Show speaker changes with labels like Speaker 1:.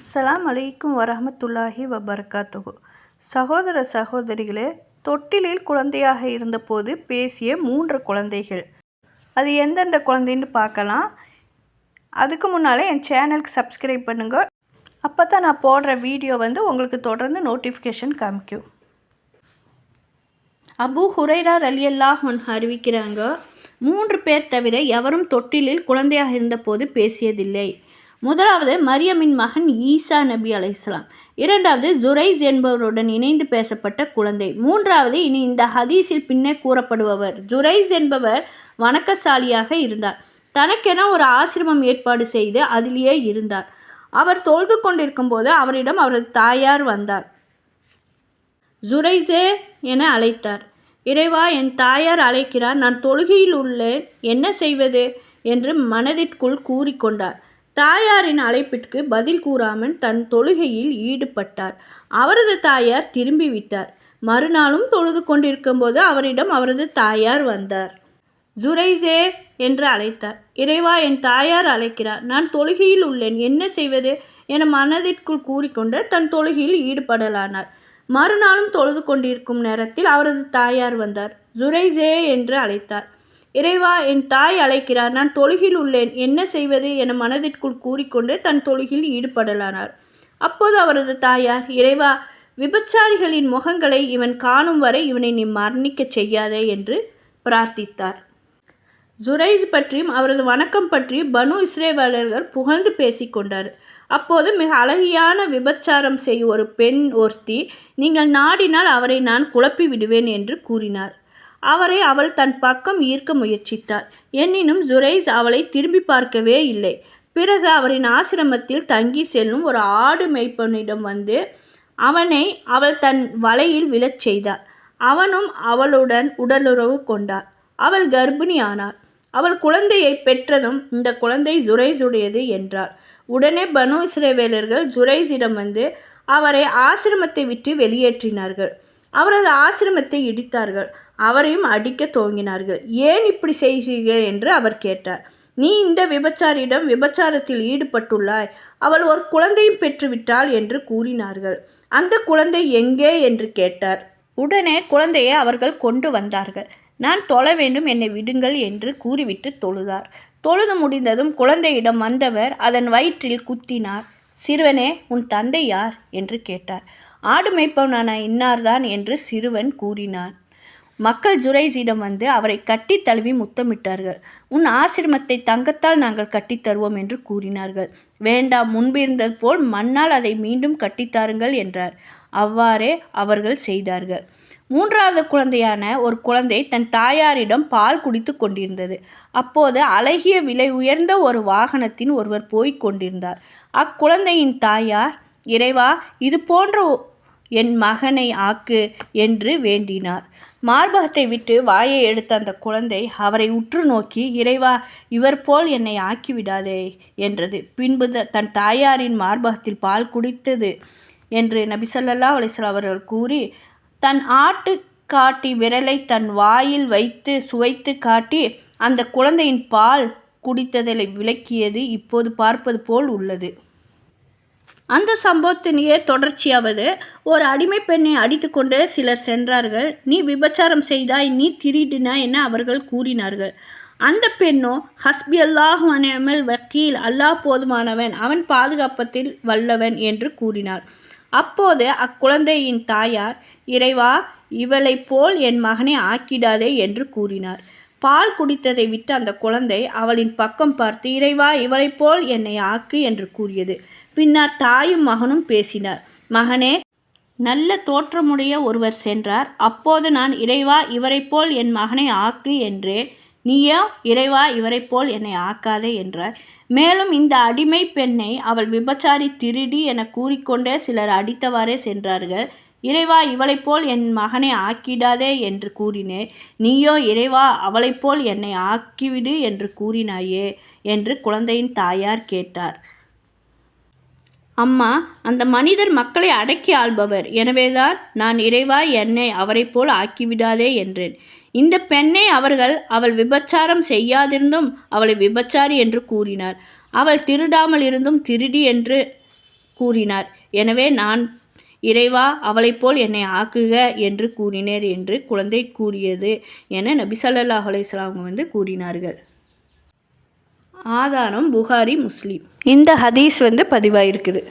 Speaker 1: அஸ்லாம் அலைக்கும் வரமத்துல்லாஹி வபர்காத்துகு சகோதர சகோதரிகளே தொட்டிலில் குழந்தையாக இருந்தபோது பேசிய மூன்று குழந்தைகள். அது எந்தெந்த குழந்தைன்னு பார்க்கலாம். அதுக்கு முன்னால் என் சேனலுக்கு சப்ஸ்கிரைப் பண்ணுங்கள் அப்போ தான் நான் போடுற வீடியோ வந்து உங்களுக்கு தொடர்ந்து நோட்டிஃபிகேஷன் காமிக்கும். அபு ஹுரைரா ரலியல்லாஹ் அறிவிக்கிறாங்க மூன்று பேர் தவிர எவரும் தொட்டிலில் குழந்தையாக இருந்தபோது பேசியதில்லை. முதலாவது மரியமின் மகன் ஈசா நபி அலைஹிஸ்ஸலாம் இரண்டாவது ஜுரைஸ் என்பவருடன் இணைந்து பேசப்பட்ட குழந்தை. மூன்றாவது இனி இந்த ஹதீஸில் பின்னே கூறப்படுபவர். ஜுரைஸ் என்பவர் வணக்கசாலியாக இருந்தார். தனக்கென ஒரு ஆசிரமம் ஏற்பாடு செய்து அதிலேயே இருந்தார். அவர் தொழுது கொண்டிருக்கும் போது அவரிடம் அவரது தாயார் வந்தார். ஜுரைஸே என அழைத்தார். இறைவா என் தாயார் அழைக்கிறார். நான் தொழுகையில் உள்ளேன். என்ன செய்வது? என்று மனதிற்குள் கூறிக்கொண்டார். தாயாரின் அழைப்பிற்கு பதில் கூறாமல் தன் தொழுகையில் ஈடுபட்டார். அவரது தாயார் திரும்பி விட்டார் மறுநாளும் தொழுது கொண்டிருக்கும்போது அவரிடம் அவரது தாயார் வந்தார். ஜுரைஸே என்று அழைத்தார். இறைவா என் தாயார் அழைக்கிறார். நான் தொழுகையில் உள்ளேன். என்ன செய்வது என மனதிற்குள் கூறிக்கொண்டு தன் தொழுகையில் ஈடுபடலானார். மறுநாளும் தொழுது கொண்டிருக்கும் நேரத்தில் அவரது தாயார் வந்தார். ஜுரைஸே என்று அழைத்தார். இறைவா என் தாய் அழைக்கிறார். நான் தொழுகில் உள்ளேன். என்ன செய்வது என மனதிற்குள் கூறிக்கொண்டு தன் தொழுகில் ஈடுபடலானார். அப்போது அவரது தாயார் இறைவா விபச்சாரிகளின் முகங்களை இவன் காணும் வரை இவனை நீ மரணிக்கச் செய்யாதே என்று பிரார்த்தித்தார். ஜுரைஸ் பற்றியும் அவரது வணக்கம் பற்றியும் பனு இஸ்ரேவாளர்கள் புகழ்ந்து பேசிக்கொண்டார் அப்போது மிக அழகியான விபச்சாரம் செய்யும் ஒரு பெண் ஒருத்தி நீங்கள் நாடினால் அவரை நான் குழப்பி விடுவேன் என்று கூறினார். அவரை அவள் தன் பக்கம் ஈர்க்க முயற்சித்தாள். எனினும் ஜுரைஸ் அவளை திரும்பி பார்க்கவே இல்லை. பிறகு அவரின் ஆசிரமத்தில் தங்கி செல்லும் ஒரு ஆடு மேய்ப்பனிடம் வந்து அவனை அவள் தன் வலையில் விழச் செய்தாள். அவனும் அவளுடன் உடலுறவு கொண்டார் அவள் கர்ப்பிணி ஆனார் அவள் குழந்தையை பெற்றதும் இந்த குழந்தை ஜுரைஸுடையது என்றார் உடனே பனு இஸ்ரேவேலர்கள் ஜுரைஸிடம் வந்து அவரை ஆசிரமத்தை விட்டு வெளியேற்றினார்கள். அவரது ஆசிரமத்தை இடித்தார்கள். அவரையும் அடிக்க துவங்கினார்கள். ஏன் இப்படி செய்கிறீர்கள்? என்று அவர் கேட்டார். நீ இந்த விபச்சாரியிடம் விபச்சாரத்தில் ஈடுபட்டுள்ளாய். அவள் ஒரு குழந்தையும் பெற்றுவிட்டாள் என்று கூறினார்கள். அந்த குழந்தை எங்கே? என்று கேட்டார். உடனே குழந்தையை அவர்கள் கொண்டு வந்தார்கள். நான் தொழ வேண்டும் என்னை விடுங்கள் என்று கூறிவிட்டு தொழுதார். தொழுது முடிந்ததும் குழந்தையிடம் வந்தவர் அதன் வயிற்றில் குத்தினார். சிறுவனே உன் தந்தை யார்? என்று கேட்டார். ஆடு மேய்ப்பவனான இன்னார்தான் என்று சிறுவன் கூறினான். மக்கள் ஜுரைஸிடம் வந்து அவரை கட்டி தழுவி முத்தமிட்டார்கள். உன் ஆசிரமத்தை தங்கத்தால் நாங்கள் கட்டித்தருவோம் என்று கூறினார்கள். வேண்டாம் முன்பு இருந்தது போல் மண்ணால் அதை மீண்டும் கட்டித்தாருங்கள் என்றார். அவ்வாறே அவர்கள் செய்தார்கள். மூன்றாவது குழந்தையான ஒரு குழந்தை தன் தாயாரிடம் பால் குடித்து கொண்டிருந்தது. அப்போது அழகிய விலை உயர்ந்த ஒரு வாகனத்தின் ஒருவர் போய்க் கொண்டிருந்தார். அக்குழந்தையின் தாயார் இறைவா இது போன்ற என் மகனை ஆக்கு என்று வேண்டினார். மார்பகத்தை விட்டு வாயை எடுத்த அந்த குழந்தை அவரை உற்று நோக்கி இறைவா இவர் போல் என்னை ஆக்கிவிடாதே என்றது. பின்பு தன் தாயாரின் மார்பகத்தில் பால் குடித்தது என்று நபிசல்லா அலிஸ்லாம் அவர்கள் கூறி தன் ஆட்டு காட்டி விரலை தன் வாயில் வைத்து சுவைத்து காட்டி அந்த குழந்தையின் பால் குடித்ததை விளக்கியது இப்போது பார்ப்பது போல் உள்ளது. அந்த சம்பவத்தினையே தொடர்ச்சியாவது ஒரு அடிமை பெண்ணை அடித்துக்கொண்டு சிலர் சென்றார்கள். நீ விபச்சாரம் செய்தாய் நீ திருடினா என அவர்கள் கூறினார்கள். அந்த பெண்ணோ ஹஸ்பி அல்லாஹ் அனமல் வக்கீல் அல்லாஹ் போதுமானவன் அவன் பாதுகாப்பத்தில் வல்லவன் என்று கூறினார். அப்போது அக்குழந்தையின் தாயார் இறைவா இவளை போல் என் மகனை ஆக்கிடாதே என்று கூறினார். பால் குடித்ததை விட்டு அந்த குழந்தை அவளின் பக்கம் பார்த்து இறைவா இவளைப் போல் என்னை ஆக்கு என்று கூறியது. பின்னர் தாயும் மகனும் பேசினார். மகனே நல்ல தோற்றமுடைய ஒருவர் சென்றார். அப்போது நான் இறைவா இவரைப் போல் என் மகனை ஆக்கு என்றேன் நீயோ இறைவா இவரைப் போல் என்னை ஆக்காதே என்றார். மேலும் இந்த அடிமை பெண்ணை அவள் விபச்சாரி திருடி என கூறிக்கொண்டே சிலர் அடித்தவாறே சென்றார்கள். இறைவா இவளைப் போல் என் மகனை ஆக்கிடாதே என்று கூறினேன் நீயோ இறைவா அவளைப் போல் என்னை ஆக்கிவிடு என்று கூறினாயே என்று குழந்தையின் தாயார் கேட்டார். அம்மா அந்த மனிதர் மக்களை அடக்கி ஆள்பவர். எனவேதான் நான் இறைவா என்னை அவரை போல் ஆக்கிவிடாதே என்றேன். இந்த பெண்ணை அவர்கள் அவள் விபச்சாரம் செய்யாதிருந்தும் அவளை விபச்சாரி என்று கூறினார். அவள் திருடாமல் இருந்தும் திருடி என்று கூறினார். எனவே நான் இறைவா அவளைப் போல் என்னை ஆக்குக என்று கூறினர் என்று குழந்தை கூறியது என நபி ஸல்லல்லாஹு வந்து கூறினார்கள். ஆதாரம் புகாரி முஸ்லீம். இந்த ஹதீஸ் வந்து பதிவாயிருக்குது.